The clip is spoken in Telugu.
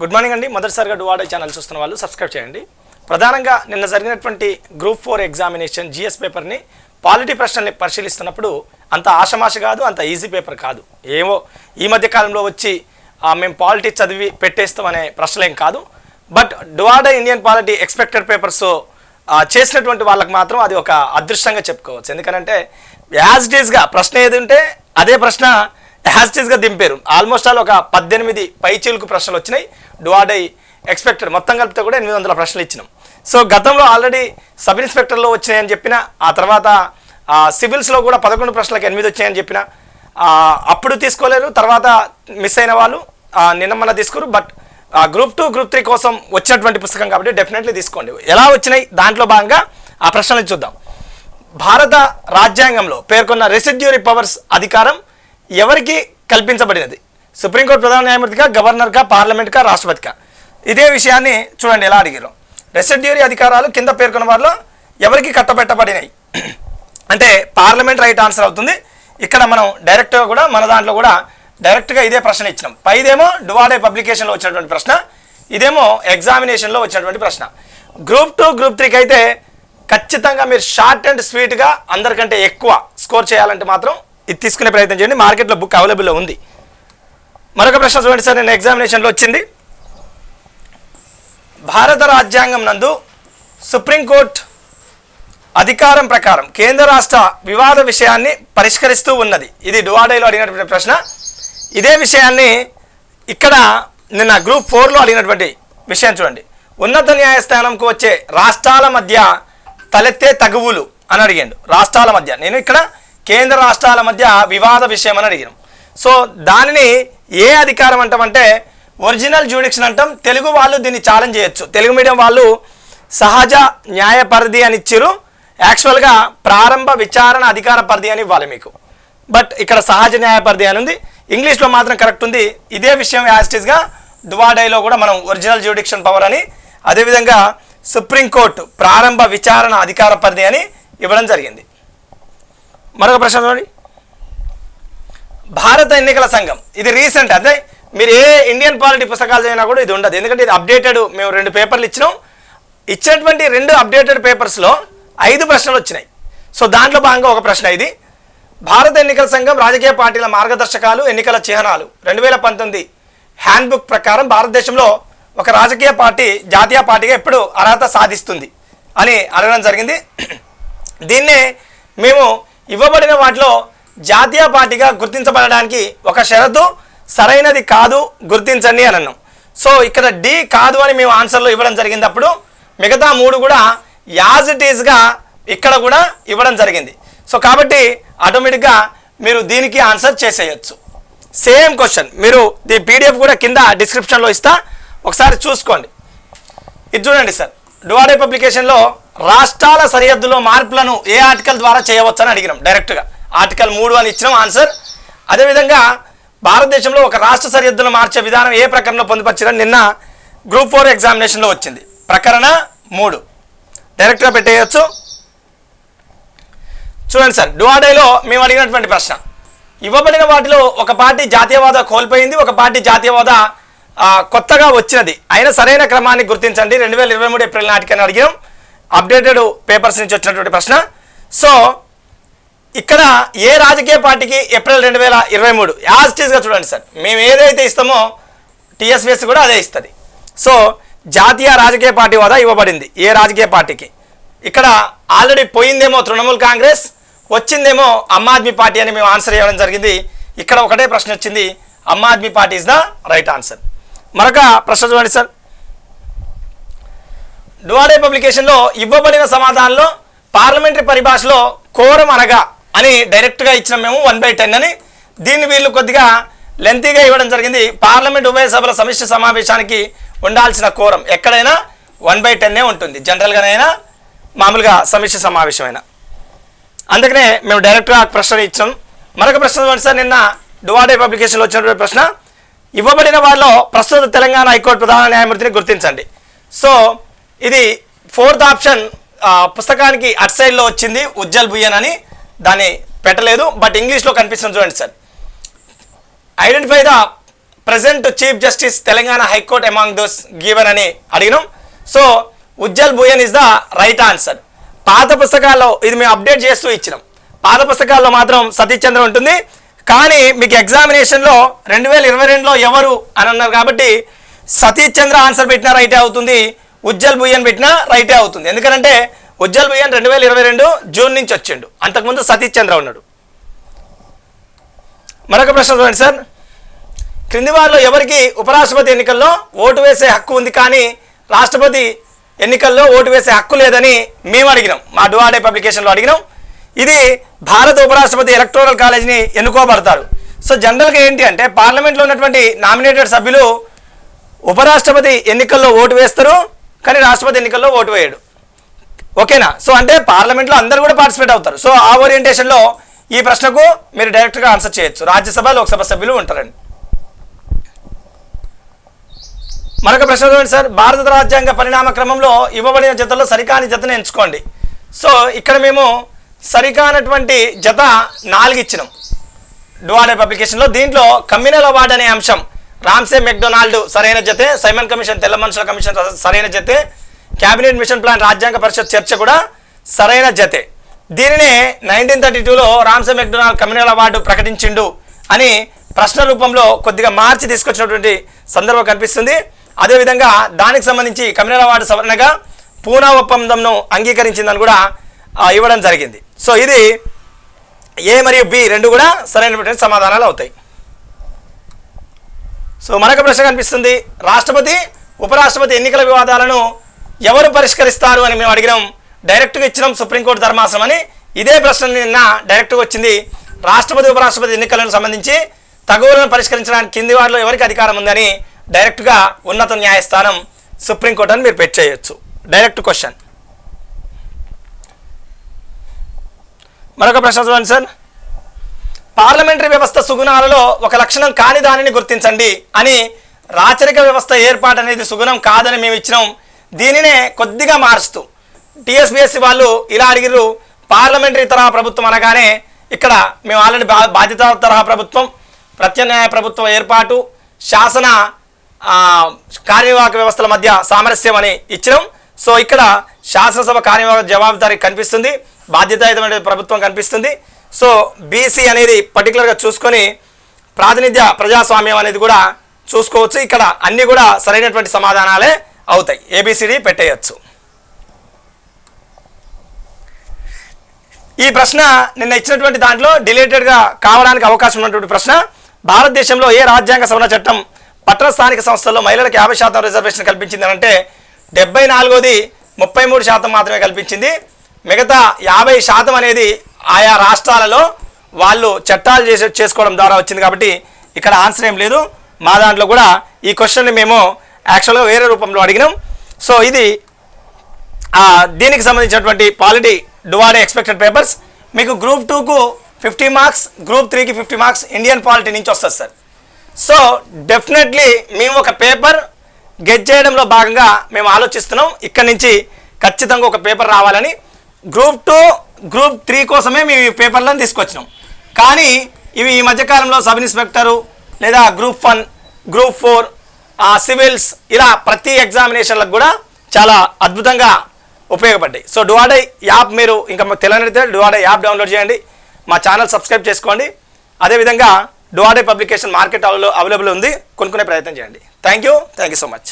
గుడ్ మార్నింగ్ అండి. మొదటిసారిగా డువాడే ఛానల్ చూస్తున్న వాళ్ళు సబ్స్క్రైబ్ చేయండి. ప్రధానంగా నిన్న జరిగినటువంటి గ్రూప్ ఫోర్ ఎగ్జామినేషన్ జిఎస్ పేపర్ని పాలిటీ ప్రశ్నల్ని పరిశీలిస్తున్నప్పుడు అంత ఆషమాష కాదు అంత ఈజీ పేపర్ కాదు. ఏమో ఈ మధ్య కాలంలో వచ్చి మేము పాలిటీ చదివి పెట్టేస్తాం అనే ప్రశ్నలేం కాదు. బట్ డువాడే ఇండియన్ పాలిటీ ఎక్స్పెక్టెడ్ పేపర్స్ చేసినటువంటి వాళ్ళకి మాత్రం అది ఒక అదృష్టంగా చెప్పుకోవచ్చు. ఎందుకంటే యాజ్ డీస్గా ప్రశ్న ఏది ఉంటే అదే ప్రశ్న యాజ్ డీజ్గా దింపారు. ఆల్మోస్ట్ ఆల్ ఒక పద్దెనిమిది పైచీలకు ప్రశ్నలు వచ్చినాయి. డువాడై ఎక్స్పెక్టెడ్. మొత్తం కలిపితే కూడా ఎనిమిది వందల ప్రశ్నలు ఇచ్చినాం. సో గతంలో ఆల్రెడీ సబ్ ఇన్స్పెక్టర్లో వచ్చినాయని చెప్పిన ఆ తర్వాత సివిల్స్లో కూడా పదకొండు ప్రశ్నలకు ఎనిమిది వచ్చాయని చెప్పిన అప్పుడు తీసుకోలేరు తర్వాత మిస్ అయిన వాళ్ళు నిన్న మన తీసుకోరు but group two group three కోసం వచ్చినటువంటి పుస్తకం కాబట్టి డెఫినెట్లీ తీసుకోండి. ఎలా వచ్చినాయి దాంట్లో భాగంగా ఆ ప్రశ్నలు చూద్దాం. భారత రాజ్యాంగంలో పేర్కొన్న రెసిడ్యూరీ పవర్స్ అధికారం ఎవరికి కల్పించబడినది? సుప్రీంకోర్టు ప్రధాన న్యాయమూర్తిగా గవర్నర్గా పార్లమెంట్గా రాష్ట్రపతిగా. ఇదే విషయాన్ని చూడండి ఎలా అడిగారు రెసిడ్యూరీ అధికారాలు కింద పేర్కొన్న వారిలో ఎవరికి కట్టబెట్టబడినాయి? అంటే పార్లమెంట్ రైట్ ఆన్సర్ అవుతుంది. ఇక్కడ మనం డైరెక్ట్గా కూడా మన దాంట్లో కూడా డైరెక్ట్గా ఇదే ప్రశ్న ఇచ్చినాం. పైదేమో డువాడే పబ్లికేషన్లో వచ్చినటువంటి ప్రశ్న ఇదేమో ఎగ్జామినేషన్లో వచ్చినటువంటి ప్రశ్న. గ్రూప్ టూ గ్రూప్ త్రీకి అయితే ఖచ్చితంగా మీరు షార్ట్ అండ్ స్వీట్గా అందరికంటే ఎక్కువ స్కోర్ చేయాలంటే మాత్రం ఇది తీసుకునే ప్రయత్నం చేయండి. మార్కెట్లో బుక్ అవైలబుల్లో ఉంది. మరొక ప్రశ్న చూడండి సార్ నేను ఎగ్జామినేషన్లో వచ్చింది. భారత రాజ్యాంగం నందు సుప్రీంకోర్టు అధికారం ప్రకారం కేంద్ర రాష్ట్ర వివాద విషయాన్ని పరిష్కరిస్తూ ఉన్నది. ఇది డువాడేలో అడిగినటువంటి ప్రశ్న. ఇదే విషయాన్ని ఇక్కడ నిన్న గ్రూప్ ఫోర్లో అడిగినటువంటి విషయం చూడండి. ఉన్నత న్యాయస్థానంకు వచ్చే రాష్ట్రాల మధ్య తలెత్తే తగువులు అని అడిగాడు. రాష్ట్రాల మధ్య. నేను ఇక్కడ కేంద్ర రాష్ట్రాల మధ్య వివాద విషయం అని అడిగాను. సో దానిని ఏ అధికారం అంటామంటే ఒరిజినల్ జ్యూడిక్షన్ అంటాం. తెలుగు వాళ్ళు దీన్ని ఛాలెంజ్ చేయొచ్చు. తెలుగు మీడియం వాళ్ళు సహజ న్యాయ పరిధి అని ఇచ్చారు యాక్చువల్గా ప్రారంభ విచారణ అధికార పరిధి అని ఇవ్వాలి మీకు. బట్ ఇక్కడ సహజ న్యాయ పరిధి అని ఉంది. ఇంగ్లీష్లో మాత్రం కరెక్ట్ ఉంది. ఇదే విషయం యాస్టిస్గా దువాడైలో కూడా మనం ఒరిజినల్ జ్యూడిక్షన్ పవర్ అని అదేవిధంగా సుప్రీంకోర్టు ప్రారంభ విచారణ అధికార పరిధి అని ఇవ్వడం జరిగింది. మరొక ప్రశ్న చూడండి. భారత ఎన్నికల సంఘం. ఇది రీసెంట్ అదే మీరు ఏ ఇండియన్ పాలిటీ పుస్తకాలు చదివినా కూడా ఇది ఉండదు. ఎందుకంటే ఇది అప్డేటెడ్ మేము రెండు పేపర్లు ఇచ్చినాం. ఇచ్చినటువంటి రెండు అప్డేటెడ్ పేపర్స్లో ఐదు ప్రశ్నలు వచ్చినాయి. సో దాంట్లో భాగంగా ఒక ప్రశ్న ఇది. భారత ఎన్నికల సంఘం రాజకీయ పార్టీల మార్గదర్శకాలు ఎన్నికల చిహ్నాలు. రెండు వేల పంతొమ్మిది హ్యాండ్బుక్ ప్రకారం భారతదేశంలో ఒక రాజకీయ పార్టీ జాతీయ పార్టీగా ఎప్పుడు అర్హత సాధిస్తుంది అని అడగడం జరిగింది. దీన్నే మేము ఇవ్వబడిన వాటిలో జాతీయ పార్టీగా గుర్తించబడడానికి ఒక షరతు సరైనది కాదు గుర్తించండి అని అన్నాం సో ఇక్కడ డి కాదు అని మేము ఆన్సర్లో ఇవ్వడం జరిగినప్పుడు మిగతా మూడు కూడా యాజ్ ఇట్ ఈస్గా ఇక్కడ కూడా ఇవ్వడం జరిగింది. సో కాబట్టి ఆటోమేటిక్గా మీరు దీనికి ఆన్సర్ చేసేయచ్చు. Same question. మీరు ది పీడిఎఫ్ కూడా కింద డిస్క్రిప్షన్లో ఇస్తా. ఒకసారి చూసుకోండి. ఇది చూడండి సార్. డువాడే పబ్లికేషన్లో రాష్ట్రాల సరిహద్దులో మార్పులను ఏ ఆర్టికల్ ద్వారా చేయవచ్చు అని అడిగినాం డైరెక్ట్గా. ఆర్టికల్ మూడు అని ఇచ్చినాం ఆన్సర్. అదేవిధంగా భారతదేశంలో ఒక రాష్ట్ర సరిహద్దును మార్చే విధానం ఏ ప్రకరణలో పొందుపరిచారని నిన్న గ్రూప్ ఫోర్ ఎగ్జామినేషన్లో వచ్చింది. ప్రకరణ మూడు. డైరెక్ట్గా పెట్టేయచ్చు. చూడండి సార్ డువాడేలో మేము అడిగినటువంటి ప్రశ్న. ఇవ్వబడిన వాటిలో ఒక పార్టీ జాతీయవాద కోల్పోయింది ఒక పార్టీ జాతీయవాద కొత్తగా వచ్చినది. అయినా సరైన క్రమాన్ని గుర్తించండి. రెండు వేల ఇరవై మూడు ఏప్రిల్ నాటికని అడిగాం. అప్డేటెడ్ పేపర్స్ నుంచి వచ్చినటువంటి ప్రశ్న. సో ఇక్కడ ఏ రాజకీయ పార్టీకి ఏప్రిల్ రెండు వేల ఇరవై మూడు? యాజిటీస్గా చూడండి సార్. మేము ఏదైతే ఇస్తామో టీఎస్పీఎస్ కూడా అదే ఇస్తుంది. సో జాతీయ రాజకీయ పార్టీ హోదా ఇవ్వబడింది ఏ రాజకీయ పార్టీకి? ఇక్కడ ఆల్రెడీ పోయిందేమో తృణమూల్ కాంగ్రెస్ వచ్చిందేమో ఆమ్ ఆద్మీ పార్టీ అని మేము ఆన్సర్ ఇవ్వడం జరిగింది. ఇక్కడ ఒకటే ప్రశ్న వచ్చింది Aam Aadmi Party is the right answer. మరొక ప్రశ్న చూడండి సార్. డువాడే పబ్లికేషన్లో ఇవ్వబడిన సమాధానంలో పార్లమెంటరీ పరిభాషలో కోరం అనగా అని డైరెక్ట్గా ఇచ్చిన మేము వన్ బై టెన్ అని. దీన్ని వీళ్ళు కొద్దిగా లెంతీగా ఇవ్వడం జరిగింది. పార్లమెంట్ ఉభయ సభల సమిష్టి సమావేశానికి ఉండాల్సిన కోరం ఎక్కడైనా వన్ బై టెన్నే ఉంటుంది. జనరల్గానైనా మామూలుగా సమిష్టి సమావేశమైనా అందుకనే మేము డైరెక్ట్గా ప్రశ్న ఇచ్చాం మరొక ప్రశ్న సార్. నిన్న డువాడే పబ్లికేషన్లో వచ్చినటువంటి ప్రశ్న. ఇవ్వబడిన వారిలో ప్రస్తుత తెలంగాణ హైకోర్టు ప్రధాన న్యాయమూర్తిని గుర్తించండి. సో ఇది ఫోర్త్ ఆప్షన్ పుస్తకానికి అట్ సైడ్లో వచ్చింది ఉజ్జల్ బుయ్యన్ అని. దాన్ని పెట్టలేదు బట్ ఇంగ్లీష్లో కనిపిస్తుంది చూడండి sir. Identify the present chief justice Telangana high court among those given అని అడిగినాం. So Ujjal Bhuyan is the right answer పాత పుస్తకాల్లో ఇది మేము అప్డేట్ చేస్తూ ఇచ్చినాం. పాత పుస్తకాల్లో మాత్రం సతీష్ చంద్ర ఉంటుంది. కానీ మీకు ఎగ్జామినేషన్లో రెండు వేల ఇరవై రెండులో ఎవరు అని అన్నారు కాబట్టి సతీష్ చంద్ర ఆన్సర్ పెట్టినా రైటే అవుతుంది ఉజ్జల్ భూయన్ పెట్టినా రైటే అవుతుంది. ఎందుకంటే ఉజ్జల్ బియ్యం రెండు వేల ఇరవై రెండు జూన్ నుంచి వచ్చిండు. అంతకుముందు సతీష్ చంద్ర ఉన్నాడు. మరొక ప్రశ్న చూడండి సార్. క్రింది వారిలో ఎవరికి ఉపరాష్ట్రపతి ఎన్నికల్లో ఓటు వేసే హక్కు ఉంది కానీ రాష్ట్రపతి ఎన్నికల్లో ఓటు వేసే హక్కు లేదని మేము అడిగినాం. మా డువాడే పబ్లికేషన్లో అడిగినాం. ఇది భారత ఉపరాష్ట్రపతి ఎలక్టోరల్ కాలేజీని ఎన్నుకోబడతారు. సో జనరల్గా ఏంటి అంటే పార్లమెంట్లో ఉన్నటువంటి నామినేటెడ్ సభ్యులు ఉపరాష్ట్రపతి ఎన్నికల్లో ఓటు వేస్తారు కానీ రాష్ట్రపతి ఎన్నికల్లో ఓటు వేయడు. ఓకేనా? సో అంటే పార్లమెంట్లో అందరూ కూడా పార్టిసిపేట్ అవుతారు. సో ఆ ఓరియంటేషన్లో ఈ ప్రశ్నకు మీరు డైరెక్ట్గా ఆన్సర్ చేయొచ్చు. రాజ్యసభ లోక్సభ సభ్యులు ఉంటారండి. మరొక ప్రశ్న చూడండి సార్. భారత రాజ్యాంగ పరిణామ క్రమంలో ఇవ్వబడిన జతలో సరికాని జతను ఎంచుకోండి. సో ఇక్కడ మేము సరికానటువంటి జత నాలుగు ఇచ్చినాం. డువాడే పబ్లికేషన్లో దీంట్లో కమ్యూనల్ అవార్డ్ అనే అంశం రామ్సే మెక్డొనాల్డ్ సరైన జతే సైమన్ కమిషన్ తెల్ల మనుషుల కమిషన్ సరైన జతే క్యాబినెట్ మిషన్ ప్లాన్ రాజ్యాంగ పరిషత్ చర్చ కూడా సరైన జతే. దీనినే నైన్టీన్ థర్టీ టూలో రామ్సే మెక్డొనాల్డ్ కమ్యూనల్ అవార్డు ప్రకటించిండు అని ప్రశ్న రూపంలో కొద్దిగా మార్చి తీసుకొచ్చినటువంటి సందర్భం కనిపిస్తుంది. అదేవిధంగా దానికి సంబంధించి కమ్యూనల్ అవార్డు సవరణగా పూనా ఒప్పందంను అంగీకరించిందని కూడా ఇవ్వడం జరిగింది. సో ఇది ఏ మరియు బి రెండు కూడా సరైనటువంటి సమాధానాలు అవుతాయి. సో మరొక ప్రశ్న కనిపిస్తుంది. రాష్ట్రపతి ఉపరాష్ట్రపతి ఎన్నికల వివాదాలను ఎవరు పరిష్కరిస్తారు అని మేము అడిగినాం. డైరెక్ట్గా ఇచ్చినాం సుప్రీంకోర్టు ధర్మాసనం అని. ఇదే ప్రశ్న నిన్న డైరెక్ట్గా వచ్చింది. రాష్ట్రపతి ఉపరాష్ట్రపతి ఎన్నికలను సంబంధించి తగువలను పరిష్కరించడానికి కింది వారిలో ఎవరికి అధికారం ఉందని డైరెక్ట్గా ఉన్నత న్యాయస్థానం సుప్రీంకోర్టు అని మీరు పెట్టేయచ్చు డైరెక్ట్ క్వశ్చన్ మరొక ప్రశ్న చూడండి సార్. పార్లమెంటరీ వ్యవస్థ సుగుణాలలో ఒక లక్షణం కాని దానిని గుర్తించండి అని రాచరిక వ్యవస్థ ఏర్పాటు అనేది సుగుణం కాదని మేము ఇచ్చినాం. దీనినే కొద్దిగా మారుస్తూ టీఎస్బిఎస్సి వాళ్ళు ఇలా అడిగిర్రు పార్లమెంటరీ తరహా ప్రభుత్వం అనగానే ఇక్కడ మేము ఆల్రెడీ బా బాధ్యత తరహా ప్రభుత్వం ప్రత్యామ్నాయ ప్రభుత్వం ఏర్పాటు శాసన కార్యవాహక వ్యవస్థల మధ్య సామరస్యం అని ఇచ్చినాం. సో ఇక్కడ శాసనసభ కార్యవాహక జవాబుదారీ కనిపిస్తుంది బాధ్యతాయుతమైన ప్రభుత్వం కనిపిస్తుంది. సో బీసీ అనేది పర్టికులర్గా చూసుకొని ప్రాతినిధ్య ప్రజాస్వామ్యం అనేది కూడా చూసుకోవచ్చు. ఇక్కడ అన్నీ కూడా సరైనటువంటి సమాధానాలే అవుతాయి. ఏబిసిడి పెట్టేయచ్చు. ఈ ప్రశ్న నిన్న ఇచ్చినటువంటి దాంట్లో డిలేటెడ్గా కావడానికి అవకాశం ఉన్నటువంటి ప్రశ్న. భారతదేశంలో ఏ రాజ్యాంగ సవరణ చట్టం పట్టణ స్థానిక సంస్థల్లో మహిళలకు యాభై శాతం రిజర్వేషన్ కల్పించింది అంటే డెబ్బై నాలుగోది ముప్పై మూడు శాతం మాత్రమే కల్పించింది. మిగతా యాభై శాతం అనేది ఆయా రాష్ట్రాలలో వాళ్ళు చట్టాలు చేసే చేసుకోవడం ద్వారా వచ్చింది కాబట్టి ఇక్కడ ఆన్సర్ ఏం లేదు. మా దాంట్లో కూడా ఈ క్వశ్చన్ని మేము యాక్చువల్గా వేరే రూపంలో అడిగినాం. సో ఇది దీనికి సంబంధించినటువంటి పాలిటీ డువాడే ఎక్స్పెక్టెడ్ పేపర్స్ మీకు గ్రూప్ టూకు ఫిఫ్టీ మార్క్స్ గ్రూప్ త్రీకి ఫిఫ్టీ మార్క్స్ ఇండియన్ పాలిటీ నుంచి వస్తుంది సార్. సో డెఫినెట్లీ మేము ఒక పేపర్ గెట్ చేయడంలో భాగంగా మేము ఆలోచిస్తున్నాం. ఇక్కడి నుంచి ఖచ్చితంగా ఒక పేపర్ రావాలని. గ్రూప్ టూ గ్రూప్ త్రీ కోసమే మేము ఈ పేపర్లను తీసుకొచ్చినాం. కానీ ఇవి ఈ మధ్యకాలంలో సబ్ ఇన్స్పెక్టరు లేదా group one group four civils ఇలా ప్రతి ఎగ్జామినేషన్లకు కూడా చాలా అద్భుతంగా ఉపయోగపడ్డాయి. సో డువాడే యాప్ మీరు ఇంకా మాకు తెలియనైతే డువాడే యాప్ డౌన్లోడ్ చేయండి. మా ఛానల్ సబ్స్క్రైబ్ చేసుకోండి. అదేవిధంగా డువాడే పబ్లికేషన్ మార్కెట్ అవైలబుల్ ఉంది. కొనుక్కునే ప్రయత్నం చేయండి. Thank you. Thank you so much.